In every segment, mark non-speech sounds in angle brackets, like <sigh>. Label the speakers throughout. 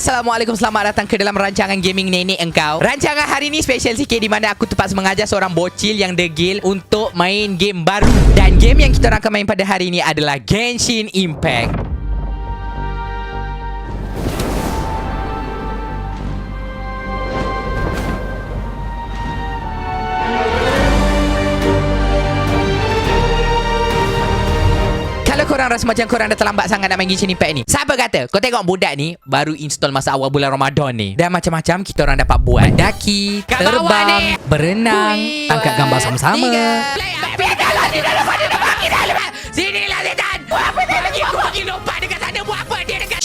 Speaker 1: Assalamualaikum Selamat datang ke dalam rancangan gaming nenek engkau. Rancangan hari ni special sikit Di mana aku terpaksa mengajar seorang bocil yang degil Untuk main game baru. Dan game yang kita akan main pada hari ni adalah Genshin Impact korang rasa macam korang dah terlambat sangat nak main Genshin Impact ni Siapa kata? Kau tengok budak ni Baru install masa awal bulan Ramadan ni. Dan macam-macam kita orang dapat buat Daki Terbang. Berenang
Speaker 2: Ui,
Speaker 1: Angkat gambar sama-sama.
Speaker 2: Tiga. Biarlah dia dalam pada nak bagi dalam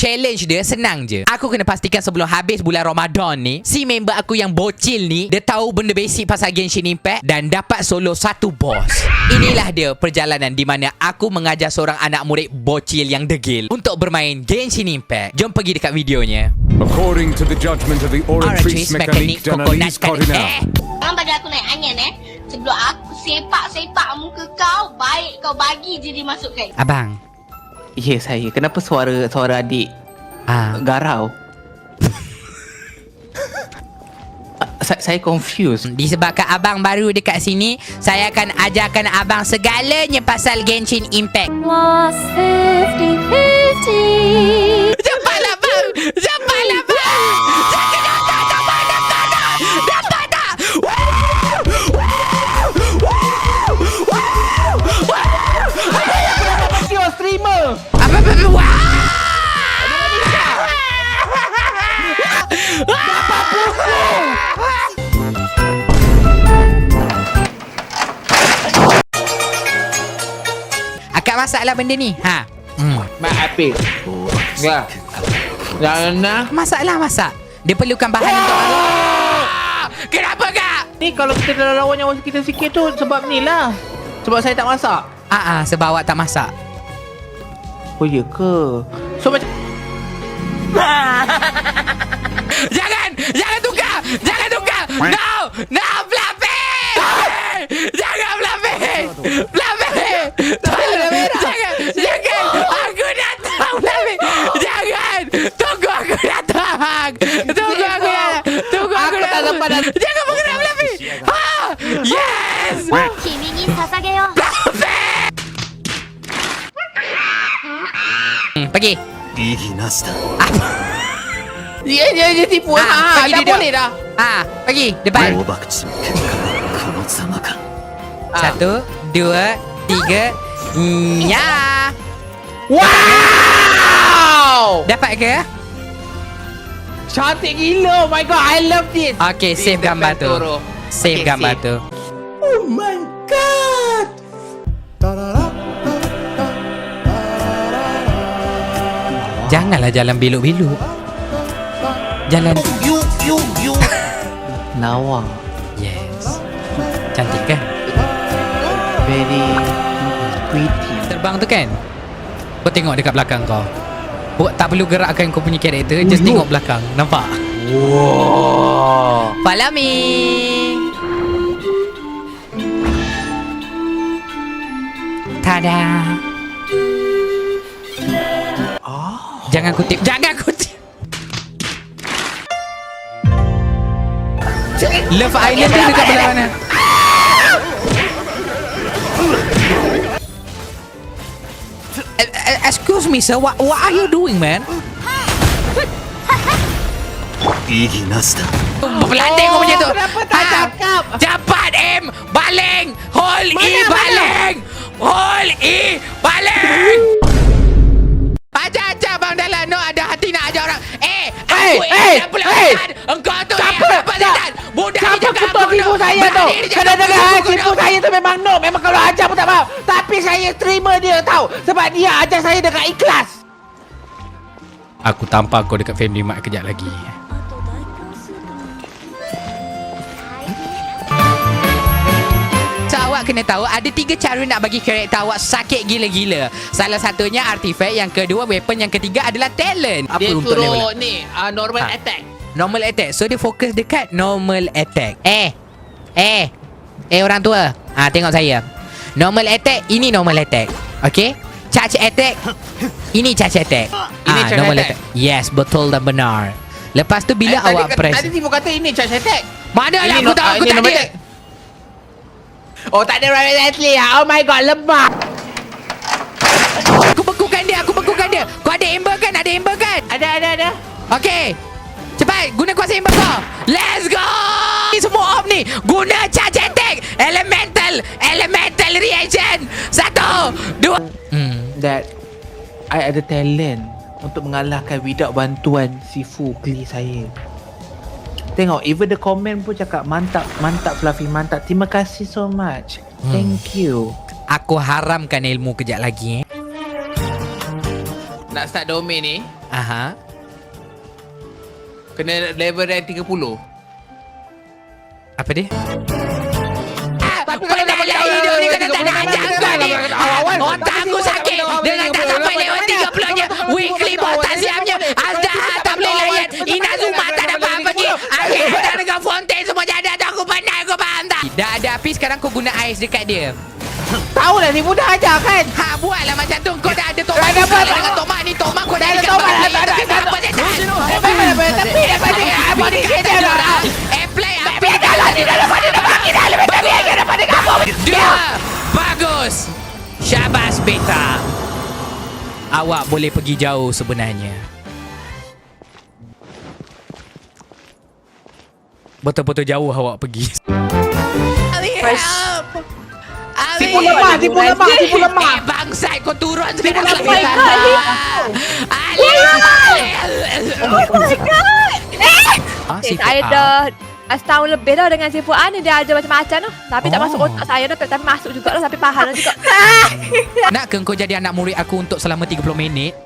Speaker 1: Challenge dia senang je. Aku kena pastikan sebelum habis bulan Ramadan ni Si member aku yang bocil ni Dia tahu benda basic pasal Genshin Impact Dan dapat solo satu boss. Inilah dia perjalanan di mana aku mengajar seorang anak murid bocil yang degil Untuk bermain Genshin Impact. Jom pergi dekat videonya.
Speaker 3: According to the judgment of the
Speaker 1: Oratrice
Speaker 3: Oratrice
Speaker 1: Mechanique
Speaker 3: Mechanique
Speaker 1: Coconut
Speaker 3: d'Analyse Cardinal.
Speaker 1: Eh!
Speaker 4: Korang bagi aku naik angin eh. Sebelum aku sepak-sepak muka kau Baik kau bagi je dimasukkan.
Speaker 1: Abang
Speaker 5: Ya saya Kenapa suara suara adik
Speaker 1: ah,
Speaker 5: garau? <laughs> Ah, saya, saya confused.
Speaker 1: Disebabkan abang baru dekat sini Saya akan ajarkan abang segalanya pasal Genshin Impact Akak masak lah benda ni Ha hmm.
Speaker 5: Mak apik. Ya. Jangan nak.
Speaker 1: Masak lah masak Dia perlukan bahan untuk Kenapa kak?
Speaker 5: Ni kalau kita dah lawan nyawa kita sikit tu sebab ni lah. Sebab saya tak masak.
Speaker 1: Ah, ah, sebab awak tak masak
Speaker 5: Oh ya ke? So macam <laughs>
Speaker 1: Jangan Jangan tukar Jangan tukar No No Pergi
Speaker 5: dia dia dia tipu
Speaker 1: Ah,
Speaker 5: ah,
Speaker 1: pergi
Speaker 5: dah boleh dah.
Speaker 1: Ah, Pergi Depan Satu Dua Tiga Ya
Speaker 5: Wow!
Speaker 1: Dapat ke?
Speaker 5: Cantik gila. Oh my god, I love this.
Speaker 1: Okay, save gambar tu. Save
Speaker 5: Okay,
Speaker 1: gambar
Speaker 5: save.
Speaker 1: tu.
Speaker 5: Oh my god.
Speaker 1: Janganlah jalan belok-belok. Jalan
Speaker 5: You you you. Lawa.
Speaker 1: Yes. Cantik kan?
Speaker 5: Very pretty.
Speaker 1: Terbang tu kan? Kau tengok dekat belakang kau. Kau tak perlu gerakkan kau punya karakter, just tengok belakang. Nampak?
Speaker 5: Wow.
Speaker 1: Follow me. Tada. Jangan kutip. Jangan kutip. Love Island tu dekat belah mana? Eh, Excuse me sir, what, what are you doing man? Pelanting kau punya tu
Speaker 5: saya terima dia tahu. Sebab dia ajar saya dengan ikhlas.
Speaker 1: Aku tampar kau dekat family mat kejap lagi So awak kena tahu ada tiga cara nak bagi karakter awak sakit gila-gila. Salah satunya artifact, yang kedua weapon, yang ketiga adalah talent. Apa
Speaker 5: dia
Speaker 1: untuk level
Speaker 5: suruh
Speaker 1: up?
Speaker 5: ni uh, normal
Speaker 1: Ha.
Speaker 5: attack.
Speaker 1: Normal attack. So dia fokus dekat normal attack. Eh. Eh. Eh orang tua. Ah tengok saya. Normal attack, ini normal attack. Okay? Charge attack. Ini charge attack.
Speaker 5: Ini
Speaker 1: Ah,
Speaker 5: charge
Speaker 1: normal
Speaker 5: attack.
Speaker 1: Yes, betul dan benar. Lepas tu bila
Speaker 5: Eh,
Speaker 1: awak
Speaker 5: tadi,
Speaker 1: press
Speaker 5: Tadi Tifu kata ini charge attack.
Speaker 1: Mana lah
Speaker 5: Ini
Speaker 1: aku
Speaker 5: no-
Speaker 1: tahu
Speaker 5: ah,
Speaker 1: aku
Speaker 5: ini
Speaker 1: tak ada
Speaker 5: attack. Oh tak ada Leslie ah. Oh my god lemah.
Speaker 1: Aku bekukan dia Aku bekukan dia Kau ada amber kan Ada amber kan
Speaker 5: Ada ada ada.
Speaker 1: Okay Cepat Guna kuasa amber kau Let's go Ni semua off ni Guna charge attack Elemental Elemental reaction Satu Dua hmm.
Speaker 5: That I ada talent untuk mengalahkan without bantuan Sifu Kli saya. Tengok even the comment pun cakap mantap mantap Fluffy mantap. Terima kasih so much. Thank you.
Speaker 1: Aku haramkan ilmu kejap lagi eh
Speaker 5: Nak start domain ni
Speaker 1: Aha
Speaker 5: kena level rank 30.
Speaker 1: Apa dia?
Speaker 5: Dah
Speaker 1: Penat lah
Speaker 5: bagi
Speaker 1: hidup ni
Speaker 5: awal-
Speaker 1: Kena tak nak ajak kau ni Otak aku sakit Dengan tak sampai lewat 30 nya Weekly bot tak siapnya Azdaha tak boleh layan Inazuma tak dapat pergi Akhir tak dengan Fontaine Semua jadi tu Aku penat aku faham tak Dah ada api sekarang kau guna ais dekat dia
Speaker 5: Tahu lah Sifu dah ajar kan.
Speaker 1: Ha buatlah macam tu Kau dah ada tomak
Speaker 5: Dah dapat,
Speaker 1: Dengan
Speaker 5: tak-
Speaker 1: tomak ni Tomak kau dah
Speaker 5: Dah ada
Speaker 1: ikat
Speaker 5: tomak,
Speaker 1: balik.
Speaker 5: dah ada,
Speaker 1: Tapi
Speaker 5: dah ada.
Speaker 1: apa dia tak?
Speaker 5: Tapi dapat dia body shade dia dah.
Speaker 1: Apply api dalam di dalam pada bagi dalam tapi akan dapat kamu. Dua. Bagus. Syabas beta. Awak boleh pergi jauh sebenarnya. Betul-betul jauh awak pergi. Ali help. Ali.
Speaker 5: Tipu lemah, tipu lemah, tipu lemah.
Speaker 1: Eh bangsat kau turun sekarang.
Speaker 5: lemah.
Speaker 1: Ali. Ali. Ali.
Speaker 6: Oh my god! Eh!
Speaker 1: Ah,
Speaker 6: Eh,
Speaker 1: sifat
Speaker 6: saya
Speaker 1: A.
Speaker 6: dah dah setahun lebih dah dengan Sifu A ni dia ajar macam-macam tu. Tapi tak
Speaker 1: Oh.
Speaker 6: masuk otak saya dah tapi masuk juga lah tapi faham juga. <laughs>
Speaker 1: Nak ke kau jadi anak murid aku untuk selama 30 minit? <laughs>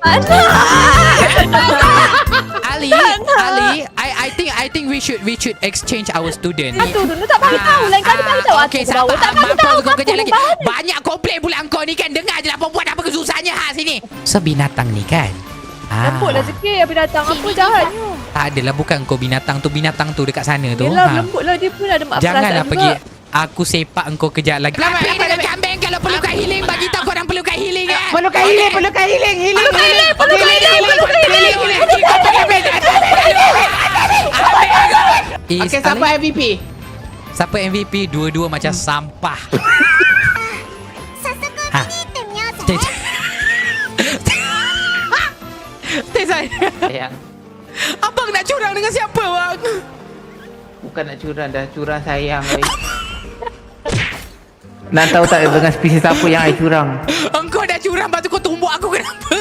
Speaker 1: Ali, Ali, I I think I think we should we should exchange our student.
Speaker 6: Satu dulu tak bagi tahu lain kali bagi tahu
Speaker 1: Ah, Okey, sabar.
Speaker 6: tak bagi tahu
Speaker 1: kau kejap lagi. Banyak komplain pula kau ni kan. Dengar je lah perempuan apa kesusahannya ha sini. Sebinatang ni kan. Ah.
Speaker 6: Lembut lah sikit habis datang apa jahatnya.
Speaker 1: Tak adalah bukan kau binatang tu binatang tu dekat sana tu.
Speaker 6: Yelah
Speaker 1: Ha.
Speaker 6: lembut lah dia pun ada mak
Speaker 1: Janganlah pergi.
Speaker 6: juga.
Speaker 1: Aku sepak engkau kejap lagi. Tapi dengan kambing kalau perlukan healing bagi tahu kau orang perlukan healing eh.
Speaker 5: Perlukan healing, perlukan healing, healing.
Speaker 6: Perlukan healing, perlukan healing, perlukan healing.
Speaker 1: Is
Speaker 5: Okey, siapa MVP?
Speaker 1: Siapa MVP? Dua-dua macam sampah. Stay saya.
Speaker 5: Sayang,
Speaker 1: Abang nak curang dengan siapa bang?
Speaker 5: bukan nak curang dah, curang sayang. Nak tahu tak dengan spesies apa yang I curang?
Speaker 1: Engkau dah curang Lepas tu kau tumbuk aku kenapa?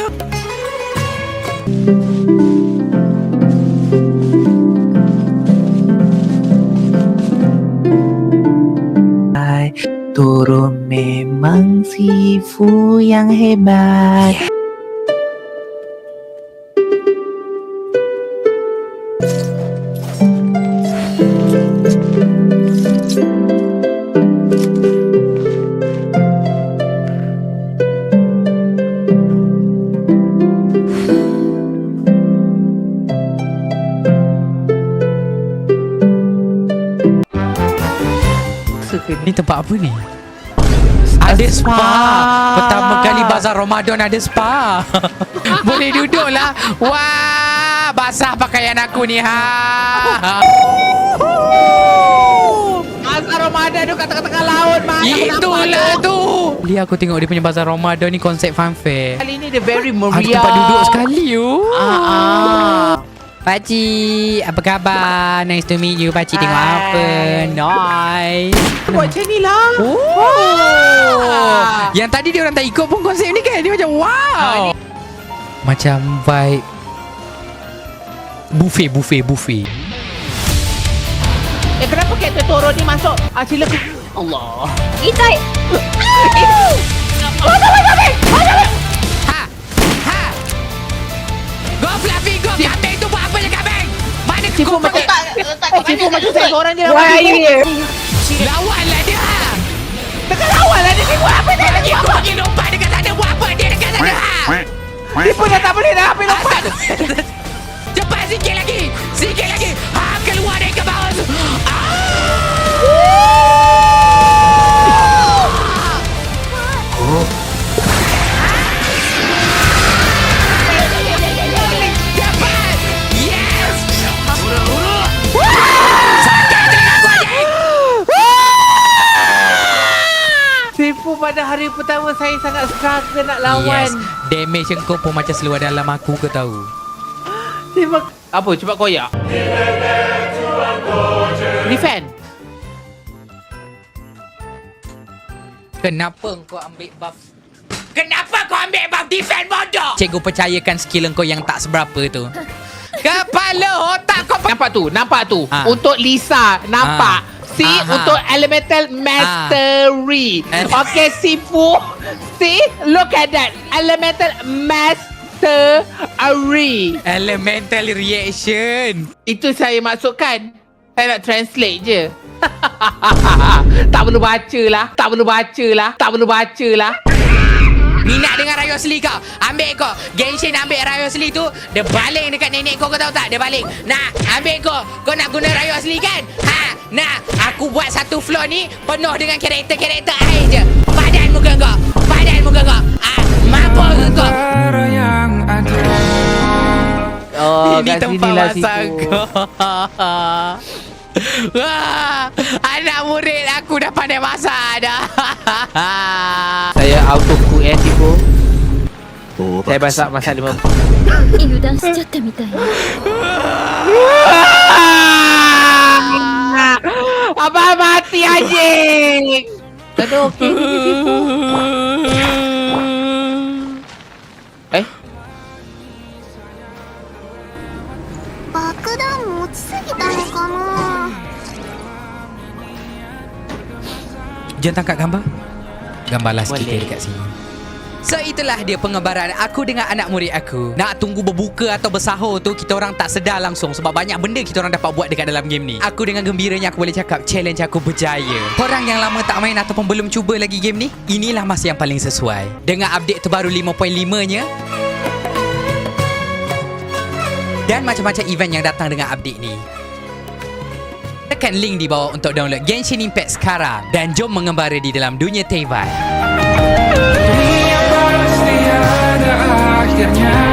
Speaker 5: Hai, turun memang sifu yang hebat.
Speaker 1: Ni tempat apa ni? Ada spa. Pertama kali bazar Ramadan ada spa. <laughs> Boleh duduk lah. Wah, basah pakaian aku ni ha.
Speaker 5: Masa Ramadan tu kat tengah-tengah laut, Mak.
Speaker 1: Itulah tu. Beli aku tengok dia punya bazar Ramadan ni konsep funfair.
Speaker 5: Kali ni dia very
Speaker 1: Ada
Speaker 5: meriah.
Speaker 1: tempat duduk sekali oh.
Speaker 5: Ah, ah.
Speaker 1: Pakcik, apa khabar? Nice to meet you. Pakcik tengok apa? Nice.
Speaker 5: Buat macam ni lah.
Speaker 1: Oh. Yang tadi dia orang tak ikut pun konsep ni kan. Dia macam wow. Macam vibe buffet buffet buffet.
Speaker 5: Eh, kenapa kereta Toro ni masuk? Ah, silakan. Allah.
Speaker 6: Itai.
Speaker 1: Ha. Ha. Go Fluffy go. Tu Kau
Speaker 5: macam...
Speaker 4: Letak, letak
Speaker 5: Eh, macam saya seorang je.
Speaker 6: Why are you here?
Speaker 1: Lawanlah dia.
Speaker 5: Tengah lawan lah dia. Sifu apa dia lagi?
Speaker 1: Aku bagi lompat dekat sana buat apa dia dekat sana? Ha.
Speaker 5: Sifu dah tak boleh dah habis lompat.
Speaker 1: Cepat. Sikit
Speaker 5: pada hari pertama saya sangat struggle nak lawan.
Speaker 1: Yes. Damage kau pun macam seluar dalam aku kau tahu.
Speaker 5: Terima apa cepat koyak. Defend.
Speaker 1: Kenapa kau ambil buff?
Speaker 2: Kenapa kau ambil buff defend bodoh?
Speaker 1: Cikgu percayakan skill kau yang tak seberapa tu. Kepala otak kau
Speaker 5: Nampak tu, nampak tu.
Speaker 1: Ah.
Speaker 5: Untuk Lisa, nampak.
Speaker 1: Ah.
Speaker 5: See
Speaker 1: Aha.
Speaker 5: untuk elemental mastery.
Speaker 1: Eh.
Speaker 5: Okay, Sifu. See, look at that. Elemental mastery.
Speaker 1: Elemental reaction.
Speaker 5: Itu saya maksudkan. Saya nak translate je. <laughs> tak perlu baca lah. Tak perlu baca lah. Tak perlu baca lah.
Speaker 1: Minat dengan Rayo Asli kau Ambil kau Genshin ambil Rayo Asli tu Dia baling dekat nenek kau Kau tahu tak Dia baling Nah ambil kau Kau nak guna Rayo Asli kan Ha Nah, aku buat satu floor ni penuh dengan karakter-karakter air je. Badan muka kau. Badan muka kau. Ah, mampu ke kau?
Speaker 5: Oh, kat sini
Speaker 1: tempat
Speaker 5: lah
Speaker 1: kau. Wah, <laughs> anak murid aku dah pandai masak dah. <laughs>
Speaker 5: Saya auto cook eh, tipu. Oh, Saya basak masak lima.
Speaker 7: Ini dah sejata mitai. Ya. <laughs>
Speaker 5: Abang mati anjing. Aduh, okay. Eh?
Speaker 1: Jangan tangkap gambar. Gambarlah sikit dekat sini. So itulah dia pengembaraan aku dengan anak murid aku. Nak tunggu berbuka atau bersahur tu Kita orang tak sedar langsung Sebab banyak benda kita orang dapat buat dekat dalam game ni. Aku dengan gembiranya aku boleh cakap Challenge aku berjaya. Korang yang lama tak main ataupun belum cuba lagi game ni Inilah masa yang paling sesuai. Dengan update terbaru 5.5 nya Dan macam-macam event yang datang dengan update ni. Tekan link di bawah untuk download Genshin Impact sekarang. Dan jom mengembara di dalam dunia Teyvat
Speaker 3: Dunia pasti ada akhirnya